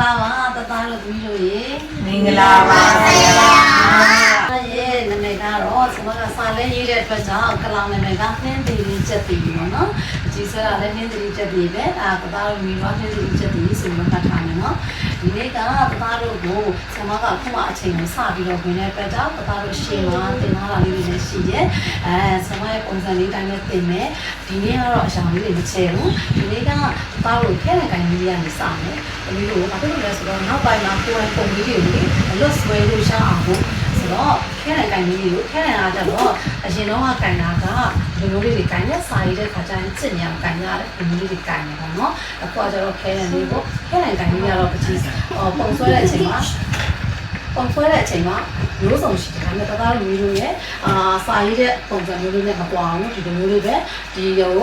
လာပါတသားလို့ပြီးလို့ရေမင်္ဂလာပါဆရာအဲရဲ့နာမည်ကတော့ကျွန်တော်ကစာလဲရေးတဲ့အတွက်ကြောင့်ကလောင်နာမည်ကနှင်းတီလေးချက်တီပေါ့နော်အကြီးဆွဲတာလည်းနှင်းတီလေးချက်တီပဲဒါတသားလို့ပြီးတော့နှင်းတီလေးချက်တီဆိုမှတ်ထားမယ်နော် ဒီနေ့ကတသားလို့ကိုကျွန်တော်ကခုမှအချိန်ကိုစပြီးတော့ဝင်တဲ့အတွက်ကြောင့်တသားလို့ရှေ့မှာတင်လာတာလေးတွေလည်းရှိရဲ့အဲကျွန်မရဲ့ပုံစံလေးတိုင်းနဲ့တင်မယ်ဒီနေ့ကတော့အရာလေးတွေမချဲဘူးဒီနေ့ကတသားလို့ခဲတဲ့ကိုင်းလေးရနေစမယ်ဒီလိုဘာဖြစ်လို့လဲဆိုတော့နောက်ပိုင်းမှာကိုယ်ပုံလေးတွေကိုအလွတ်ဆွဲလို့ရှာအောင်ဖို့ ဆိုတော့ခဲတဲ့ကိုင်းလေးတွေကိုခဲတဲ့အားကြတော့အရင်တော့ကကိုင်းတာကဒီလိုလေးတွေကိုင်းရစာရည်တဲ့ခါကျရင်စစ်ညံကိုင်းရတယ်ဒီလိုလေးတွေကိုင်းရပါတော့အခုကကျတော့ခဲတဲ့လေးကိုခဲတဲ့ကိုင်းလေးကတော့ပကြီးပုံဆွဲတဲ့အချိန်မှာပုံဆွဲတဲ့အချိန်မှာမျိုးစုံရှိတယ်ဒါပေမဲ့တသားလိုမျိုးလိုရဲ့အာစာရေးတဲ့ပုံစံမျိုးလေးနဲ့မကွာဘူးဒီလိုမျိုးလေးပဲဒီကို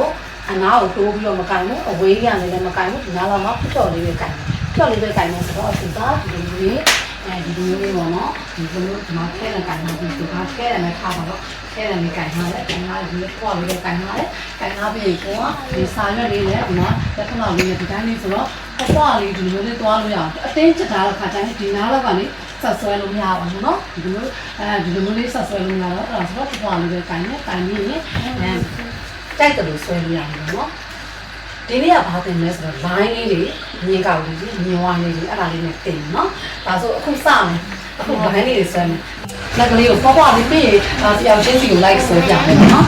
အနာကိုတိုးပြီးတော့မကင်ဘူးအဝေးကနေလည်းမကင်ဘူးဒီနားလောက်မှာဖျော့လေးပဲကင်ဖျော့လေးပဲကင်နေဆိုတော့ဒီသားဒီလိုမျိုးလေး အဲဒီလိုမျိုးပေါ့နော်ဒီလိုမျိုးဒီမှာခဲနဲ့ကင်ထားပြီးဒီမှာခဲနဲ့လည်းထားပါတော့ခဲနဲ့လည်းကင်ထားတယ်ကင်ထားပြီးခွာပြီးလည်းကင်ထားတယ်ကင်ထားပြီးကိုကဒီစာရွက်လေးနဲ့ဒီမှာလက်ခဏလေးနဲ့ဒီတိုင်းလေးဆိုတော့အပွားလေးဒီလိုမျိုးလေးသွားလို့ရအောင်အတင်းချထားတဲ့ခါတိုင်းဒီနားလောက်ကလေဆက်ဆွဲလို့မရဘူးနော်ဒီလိုမျိုးအဲဒီလိုမျိုးလေးဆက်ဆွဲလို့မရတော့အဲ့ဒါဆိုတော့ပွားလေးပဲကင်နဲ့ကင်ပြီးရင်အဲတိုက်တယ်လို့ဆွဲလို့ရတယ်နော် ဒီနေ့ကဘာတင်လဲဆိုတော့ line လေးတွေမြင်ကောက်လေးတွေမြင်ဝါလေးတွေအဲ့ဒါလေးနဲ့တင်နော်ဒါဆိုအခုစမယ်အခု line လေးတွေဆွဲမယ်လက်ကလေးကိုပေါ့ပေါ့လေးပြီးဒါဆရာချင်းစီကို like ဆွဲပြမယ်နော်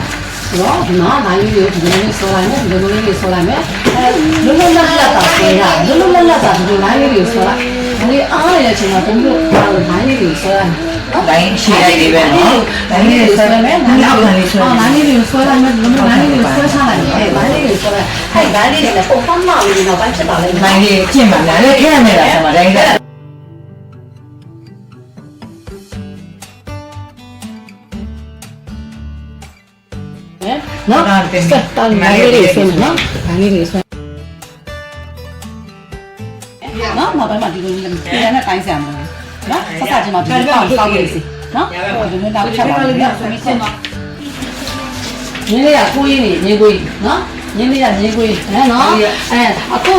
နော်ဒီမှာမိုင်းလေးကိုဒီလိုမျိုးဆော်လိုက်မယ်ဒီလိုမျိုးလေးဆော်လိုက်မယ်အဲလွတ်လွတ်လပ်လပ်တာဆွဲရလွတ်လွတ်လပ်လပ်တာဒီလိုမိုင်းလေးကိုဆော်လိုက် ဒါလေးအားရတဲ့အချိန်မှာဘုန်းကြီးတို့ဒါလို line လေးတွေကိုဆွဲလိုက်မယ်နော်လိုင်းရှေ့လိုက်လေးပဲနော်လိုင်းလေးဆွဲမယ်လိုင်းအောက်ခံလေးဆွဲအော်မယ်လိုင်းလေးတွေကိုဆွဲလိုက်မယ်ဒီလိုလိုင်းလေးတွေကိုဆွဲချလိုက်မယ်အဲလိုင်းလေးတွေဆွဲလိုက်ဟဲ့လိုင်းလေးတွေနဲ့ပုံဖမ်းမှလေးတွေတော့ပိုင်းဖြစ်ပါလိမ့်မယ်လိုင်းလေးကျင့်ပါလားလေခဲရမယ်လားဆရာမတိုင်းကနော်စက်တန်လိုင်းလေးတွေဆွဲမယ်နော်လိုင်းလေးတွေဆွဲနော် နောက်ပိုင်းမှာဒီလိုလေးနဲ့ပြန်နဲ့တိုင်းဆရာမလို့နော်ဆက်ဆက်ချင်းမှာဒီလိုပေါင်းစောက်လေးစီနော်ဟိုဒီလိုတော့ချက်ပါလိမ့်မယ်ဆိုပြီးချင်းတော့ရင်းလေးကကိုရင်းနေရင်းကိုရင်းနော်ရင်းလေးကရင်းကိုရင်းအဲနော်အဲအခု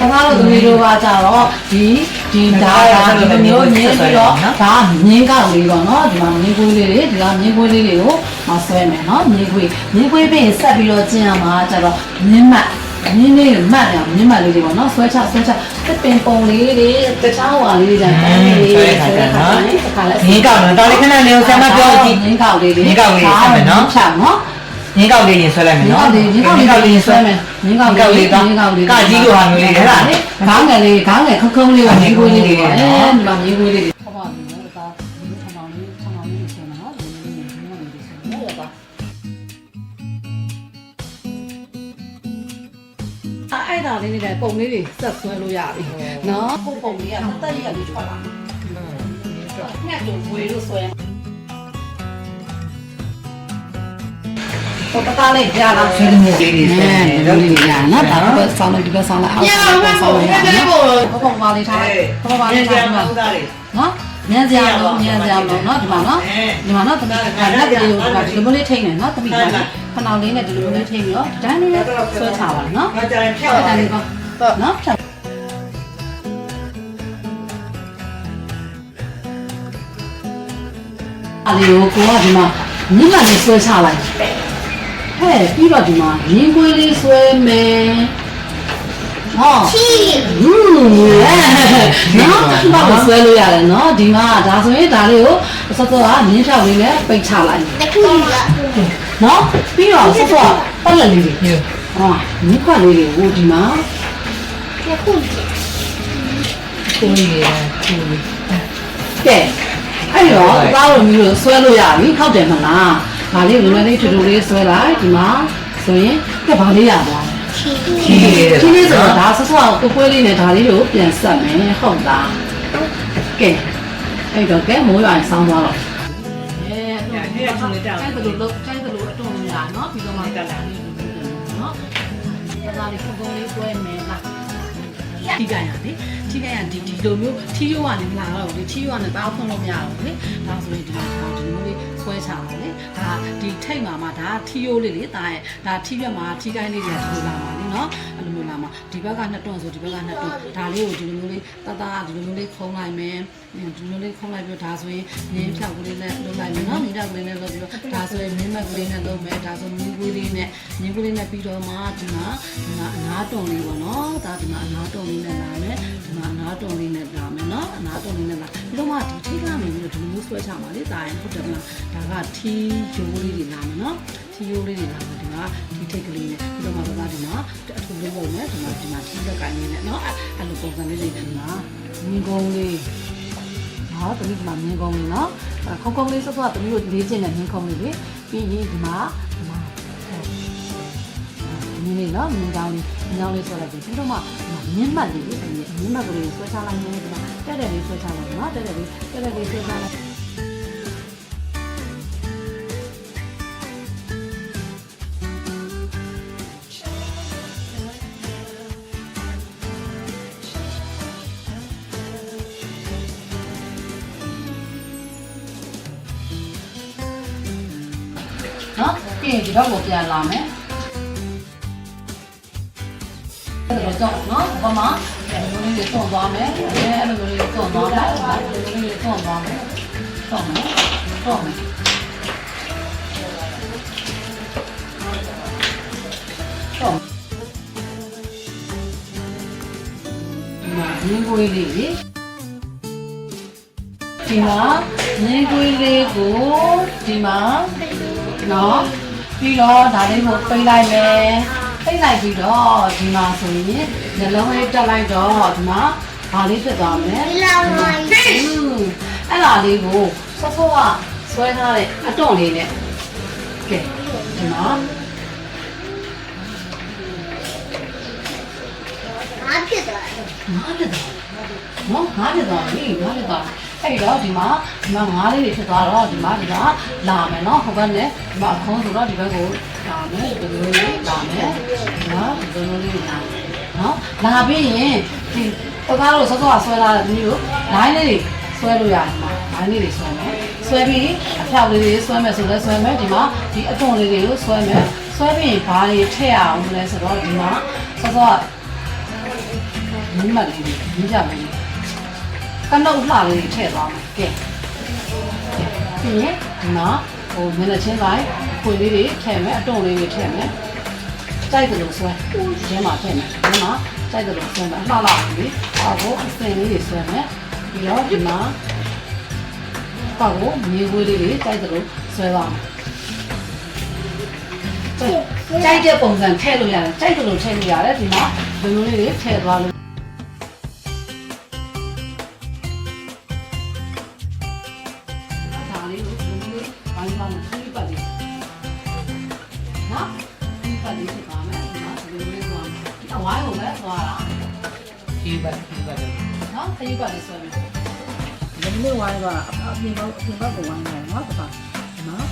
ကဘာလို့သမီးတို့ကကြတော့ဒီဒီဒါဒါဒီလိုမျိုးမြင်းပြီးတော့ဒါမြင်းကောက်လေးပေါ့နော်ဒီမှာမြင်းကွေးလေးတွေဒီကမြင်းကွေးလေးတွေကိုမဆွဲမယ်နော်မြင်းကွေးမြင်းကွေးပြီးရင်ဆက်ပြီးတော့ကျင်းရမှာကြတော့မြင်းမတ် မြင်းလေးမတ်တယ်မြင်းမတ်လေးတွေပေါ့နော်ဆွဲချဆွဲချတစ်ပင်ပုံလေးတွေတခြားဟွာလေးတွေကြတယ်လေးဆွဲတဲ့ခါကျရင်တစ်ခါလဲငင်းကောက်နော်တော်လေးခဏလေးဆရာမပြောကြည့်မြင်းကောက်လေးတွေမြင်းကောက်လေးဆွဲမယ်နော်ဖြတ်နော်ငင်းကောက်လေးရင်ဆွဲလိုက်မယ်မြင်းနော်ကောက်လေးမြင်းကောက်လေးတွေဆွဲမယ်မြင်းကောက်လေးလေးကမြင်းကောက်လေးကကြီးလိုဟာမျိုးလေးဟဲ့လားခေါင်းငယ်လေးခေါင်းငယ်ခုံခုံလေးကမြင်းကွေးလေးတွေမြင်းအဲကွေးလေးတွေဒီမှာမြင်းကွေးလေးတွေ အဲ့ဒါလေးတွေပုံလေးတွေဆက်ဆွဲလို့ရပြီနော်ပုံပုံလေးကတက်တက်ရလေးထွက်လာညက်လို့ဝေလို့ဆွဲဟိုပကားလေးကြားလားဆွဲမှုလေးတွေဆွဲအဲတယ်ဒီလိုလေးရနော်ဒါတော့ဆောင်းလိုက်ဒီကဆောင်းလိုက်အောက်ဆောင်းလိုက်ဆောင်းလိုက်နော်ဘောပါလေးထားဘောပါလေးထားဒီမှာနော် ညံစရာမလို့ညံစရာမလို့နော်ဒီမှာနော်ဒီမှာနော်တမီးကလက်ကလေးကိုဒီမှာဒီလိုမျိုးလေးထိနေနော်တမီးကခဏလေးနဲ့ဒီလိုမျိုးလေးထိပြီးတော့ဒီတိုင်းလေးဆွဲချပါနော်ငါကြရင်ဖြောက်အဲ့ပါဒါလေလေးကောနော်ဖြတ်အလီကိုကိုကဒီမှာမြင့်မှလေးဆွဲချလိုက်ဟဲ့ပြီးတော့ဒီမှာရင်းကွေးလေးဆွဲမယ်ဟောချီဟူး နော်ဘာလို့ဆွဲလို့ရတယ်နော်ဒီမှာဒါဆိုရင်ဒါလေးကိုစောစောကမြင်းဖြောက်လေးနဲ့ပိတ်ချလိုက်နော်ပြီးတော့စောစောပတ်လက်လေးတွေညဟာမြင်းခွက်လေးတွေဟိုဒီမှာကိုကြီးရကိုကြီးကဲအဲ့တော့အသားလိုမျိုးလို့ဆွဲလို့ရပြီဟုတ်တယ်မလားဒါလေးလွယ်လေးထူထူလေးဆွဲလိုက်ဒီမှာဆိုရင်ကဲဘာလေးရသွားလဲကြီးလေးဒီနေ့ဆိုတော့ဒါဆော့ဆော့ကိုပွဲလေးနဲ့ဒါလေးကိုပြန်ဆက်မယ်ဟုတ်လား ကဲအဲ့တော့ကဲမိုးရွာရင်ဆောင်းသွားတော့အဲအဲ့ဒါအဲ့ဒါလိုလုပ်အဲ့ဒါလိုအတုံးရနော်ပြီးတော့မှတက်လာနော်ဒါလေးခုကုန်းလေးပွဲမယ်လားထိကြရလေထိကြရဒီဒီလိုမျိုးထီးရိုးကနေမလာတော့ဘူးလေထီးရိုးကနေဘာဖွင့်လို့မရတော့ဘူးလေဒါဆိုရင်ဒီလိုဒီလိုလေးဆွဲချတာလေဒါဒီထိတ်မှာမှဒါထီယိုးလေးလေဒါရဲ့ဒါထီရွက်မှာထီကိုင်းလေးတွေကဒီလိုလာမှာလေနော်အဲ့လိုမျိုးလာမှာဒီဘက်ကနှစ်တွန့်ဆိုဒီဘက်ကနှစ်တွန့်ဒါလေးကိုဒီလိုမျိုးလေးတတဒီလိုမျိုးလေးခုံးလိုက်မယ်ဒီလိုလေးခုံးလိုက်ပြီးဒါဆိုရင်မြင်းဖြောက်ကလေးနဲ့လုပ်လိုက်မယ်နော်မြင်းဖြောက်ကလေးနဲ့လုပ်ပြီးတော့ဒါဆိုရင်မြင်းမက်ကလေးနဲ့လုပ်မယ်ဒါဆိုမြင်းကွေးလေးနဲ့မြင်းကွေးလေးနဲ့ပြီးတော့မှဒီမှာဒီမှာအနားတွန့်လေးပေါ့နော်ဒါဒီမှာအနားတွန့်လေးနဲ့လာမယ်ဒီမှာအနားတွန့်လေးနဲ့လာမယ်နော်အနားတွန့်လေးနဲ့လာပြီးတော့မှဒီထိကနေပြီးတော့ဒီလိုမျိုးဆွဲချမှာလေဒါရင်ဟုတ်တယ်မလားဒါကထီယိုးလေးတွေလာမယ်နော်ထီယိုးလေးတွေလာမယ်ဒီမှာဒီထိတ်ကလေးနဲ့ပြီးတော့မှဒါကဒီမှာအထူးလေးပုံနဲ့ဒီမှာဒီမှာထီဘက်ကိုင်းနေနဲ့နော်အဲ့လိုပုံစံလေးတွေဒီမှာငင်းကုန်းလေးဟောတမီးဒီမှာမြင်းကုန်းလေးနော်အဲ့ခုံခုံလေးဆော့ဆော့တမီးတို့လေးကျင်တဲ့မြင်းကုန်းလေးလေပြီးရင်ဒီမှာဒီ မှာမြင်းလေးနော်မြင်းကောင်းလေးမြင်းကောင်းလေးဆွဲလိုက်ပြီပြီးတော့မှမြင်းမတ်လေးလေမြင်းမတ်ကလေးဆွဲချလိုက်နေဒီမှာတက်တယ်လေးဆွဲချလိုက်နော်တက်တယ်လေးတက်တယ်လေးဆွဲချလိုက်နော်ပြီးရင်ဒီတော့ကိုပြန်လာမယ် အဲ့တော့တော့နော်ဘာမှအဲ့လိုလေးတွေသွန်သွားမယ်အဲ့လိုလေးတွေသွန်သွားမယ်အဲ့လိုလေးတွေသွန်သွားမယ်သွန်မယ်သွန်မယ်သွန်ဒီမှာငင်းကိုလေးလေဒီမှာငင်းကိုလေးကိုဒီမှာနော်ပြီးတော့ဒါလေးကိုပိတ်လိုက်မယ် ပိတ်လိုက်ပြီးတော့ဒီမှာဆိုရင်နှလုံးလေးတက်လိုက်တော့ဒီမှာဘာလေးဖြစ်သွားမလဲလာမိုင်းอืมအဲ့ဒါလေးကိုဆော့ဆော့ကဆွဲထားတဲ့အတွန့်လေးနဲ့ကဲဒီမှာအားဖြစ်သွားတယ်ငါးဖြစ်သွားနော်ငါးဖြစ်သွားပြီငါးဖြစ်သွားအဲ့ဒီတော့ဒီမှာဒီမှာငါးလေးတွေဖြစ်သွားတော့ဒီမှာဒီကလာမယ်နော်ဟိုဘက်နဲ့ဒီမှာအခုံးဆိုတော့ဒီဘက်ကို လာမယ်ဒီလိုလေးလာမယ်နော်ဒီလိုလေးလာနော်လာပြီးရင်ဒီပကားလို့ဆော့ဆော့ကဆွဲလာတဲ့မျိုး line လေးတွေဆွဲလို့ရတယ်မှာ line လေးတွေဆွဲမယ်ဆွဲပြီးအဖြောက်လေးတွေဆွဲမယ်ဆိုလဲဆွဲမယ်ဒီမှာဒီအတွန်လေးတွေကိုဆွဲမယ်ဆွဲပြီးရင်ဘာတွေထည့်အောင်လဲဆိုတော့ဒီမှာဆော့ဆော့ကမင်းမလေးတွေမြင်ကြမယ်ကနုတ်လှလေးတွေထည့်သွားမယ်ကဲပြီးရင်ဒီမှာဟိုမျက်နှာချင်းပိုင်း ခွေလေးတွေထည့်မယ်အတုံးလေးတွေထည့်မယ်ကြိုက်တယ်လို့ဆွဲဒီမှာထည့်မယ်ဒီမှာကြိုက်တယ်လို့ဆွဲမယ်လှလှလေးအောက်ကိုအစင်လေးတွေဆွဲမယ်ပြီးတော့ဒီမှာပေါက်ကိုမြေခွေးလေးတွေကြိုက်တယ်လို့ဆွဲပါမယ်ကြိုက်တဲ့ပုံစံထည့်လို့ရတယ်ကြိုက်တယ်လို့ထည့်လို့ရတယ်ဒီမှာဘယ်လိုလေးတွေထည့်သွားလို့ ဒီဘက်ဒီဘက်နော်ခရီးပတ်လေးဆွဲမယ်ဒီနေ့ဝိုင်းကအပြင်ဘက်အပြင်ဘက်ကိုဝိုင်းနေနော်တပါနော်